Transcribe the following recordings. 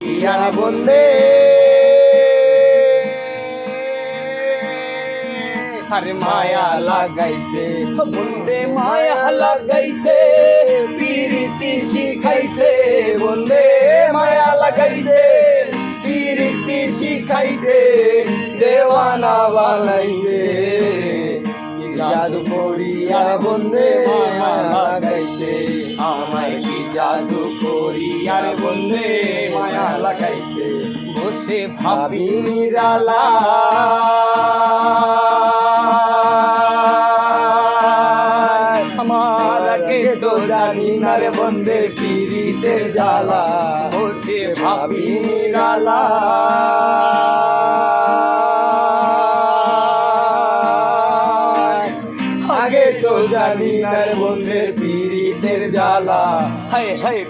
ইয়া বন্দে। আরে মায়া লাগাইছে। বন্দে মায়া লাগাইছে, পিরিতি শিখাইছে। বন্দে মায়া লাগাইছে, পিরিতি শিখাইছে, দেওয়ানা বানাইছে। জাদু করিয়া বন্দে মায়া লাগাইছে। আমায় কি জাদু করিয়ার বন্দে মায়া লাগাইছে। বসে ভাবি। নিরালা আমার আগে তো জানি না রে বন্দে পিড়িতে জ্বালা। বসে ভাবি। নিরালা আগে তো জানি না রে পীড়িতের জ্বালা। হায় হায়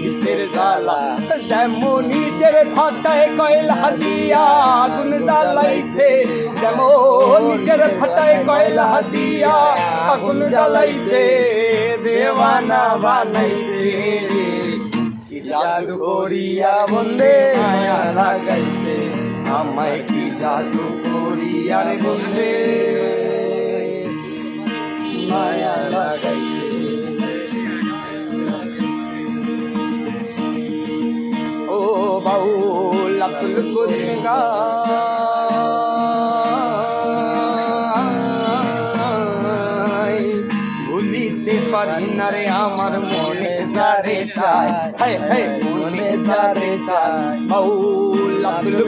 পীড়িতের জ্বালা। যেমন নিজের ফাটায় কয়লা দিয়া আগুন জ্বালাইছে। যেমন নিজের ফাটায় কয়লা দিয়া আগুন জ্বালাইছে। দেওয়ানা বানাইছে। কি জাদু করিয়া বন্দে মায়া লাগাইছে। আমায় কি জাদু করিয়া রে বন্দে মায়া করিম গায় ভুলিতে পারি না রে আমার মনে যারে চায় হায় হায়, মনে যারে চায়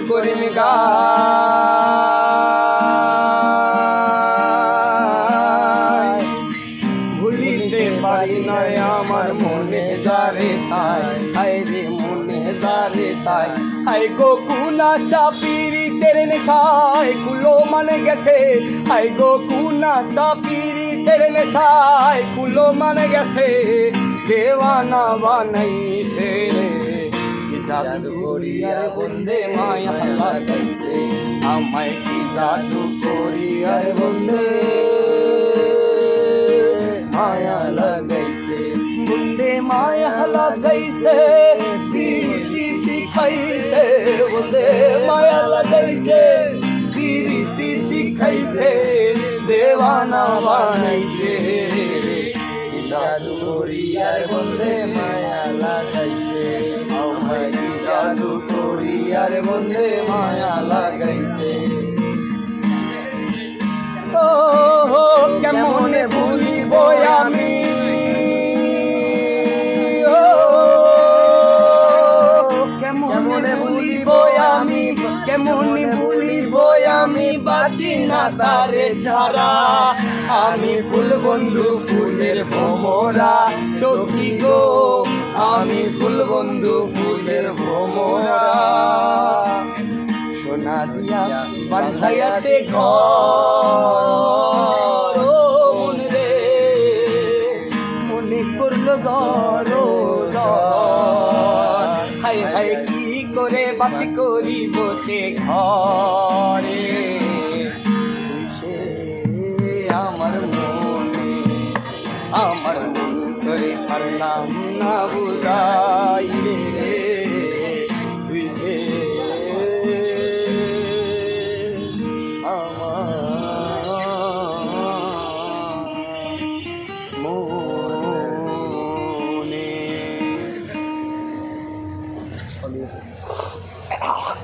করিম গায় ভুলিতে পারি না রে আমার মনে যারে চায় হায় রে, মনে যারে চায় হায় গো কুনা সাপিরি তেরে নেশায় কুলো মানে গেছে। হায় গো কুনা সাপিরি তেরে নেশায় কুলো মানে গেছে। দেওয়ানা বানাইছে রে জাদু করিয়ার বন্দে মায়া লাগাইছে আমায় কি জাদু করিয়ার বন্দে মায়া লাগাইছে? বন্দে মায়া লাগাইছে। শিখাইছে বন্দে মায়া লাগাইছে প্রীতি শিখাইছে দেওয়ানা বানাইছে। জাদু করিয়ার বন্দে মায়া লাগাইছে জাদু করিয়ার বন্দে মায়া লাগাইছে ও কেমনে ভুলিব কেমনে ভুলিব আমি বাঁচি না তারে ছাড়া আমি ফুল বন্ধু ফুলের ভোমরা সখী গো, আমি ফুল বন্ধু ফুলের ভোমরা। সোনা দিয়া বান্ধাইয়াছে ঘর, ও মন রে। মনে করল জ্বর করে বাসি করি বসে ঘরে। আমার মনে, আমার মন করে পারলাম না বুঝাই আমার মনে।